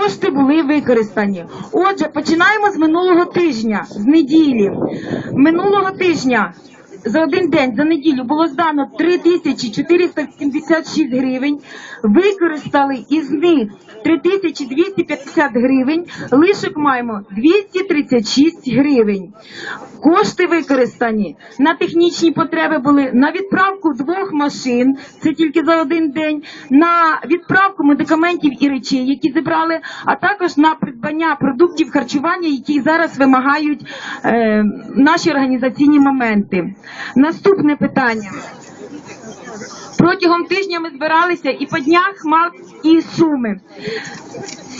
кошти були використані. Отже, починаємо з минулого тижня, з неділі. Минулого тижня за один день, за неділю було здано 3476 гривень, використали із них 3250 гривень, лишок маємо 236 гривень. Кошти використані на технічні потреби були на відправку двох машин, це тільки за один день, на відправку медикаментів і речей, які зібрали, а також на придбання продуктів харчування, які зараз вимагають е, наші організаційні моменти. Наступне питання. Протягом тижня ми збиралися і по днях мав і суми.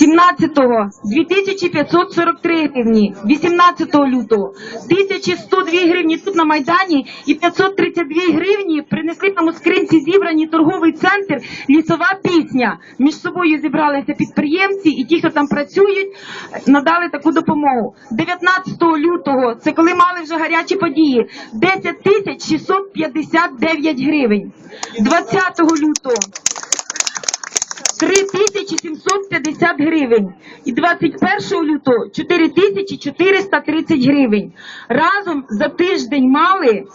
17-го 2543 гривні, 18 лютого 1102 гривні тут на Майдані і 532 гривні принесли нам у скринці торговий центр лісова пісня. Між собою зібралися підприємці і ті, хто там працюють, надали таку допомогу. 19 лютого, це коли мали вже гарячі події, 10 тисяч 659 гривень. 20 лютого 3750 гривень. І 21 лютого 4430 гривень. Разом за тиждень мали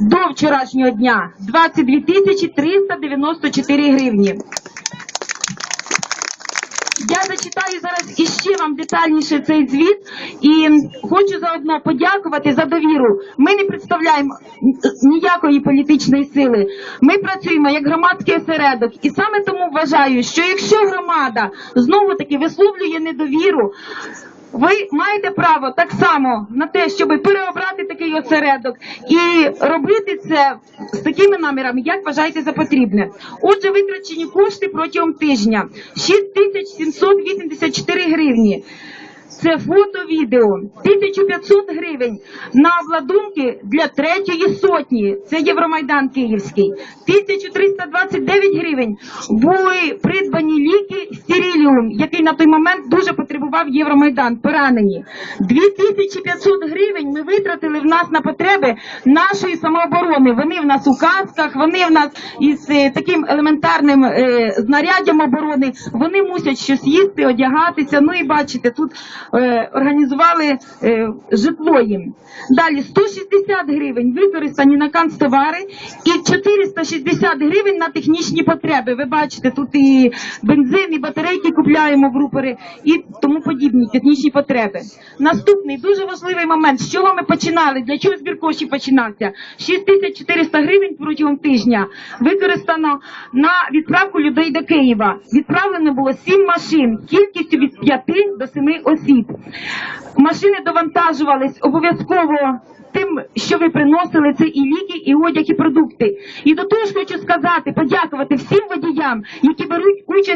до вчорашнього дня 22 тисячі 394 гривні. Я зачитаю зараз іще вам детальніше цей звіт і хочу заодно подякувати за довіру. Ми не представляємо ніякої політичної сили. Ми працюємо як громадський осередок, і саме тому вважаю, що якщо громада знову таки висловлює недовіру. Ви маєте право так само на те, щоб переобрати такий осередок і робити це з такими намірами, як вважаєте за потрібне. Отже, витрачені кошти протягом тижня 6784 гривні. Це фото, відео, 1500 гривень на обладунки для третьої сотні. Це Євромайдан Київський. 1329 гривень були придбані ліки Стеріліум, який на той момент дуже потребував Євромайдан, поранені. 2500 гривень ми витратили в нас на потреби нашої самооборони. Вони в нас у касках, вони в нас із е, таким елементарним е, знаряддям оборони. Вони мусять щось їсти, одягатися. Ну і бачите, тут е, організували е, житло їм. Далі 160 гривень використані на канцтовари і 460 гривень на технічні потреби. Ви бачите, тут і бензин, і батарейки купляємо в рупори і тому подібні технічні потреби. Наступний дуже важливий момент. З чого ми починали? Для чого збір коштів починався? 6400 гривень протягом тижня використано на відправку людей до Києва. Відправлено було 7 машин кількістю від 5 до 7 осіб. Машини довантажувались обов'язково. Тим, що ви приносили, це і ліки, і одяг, і продукти. І до того ж хочу сказати, подякувати всім водіям, які беруть участь.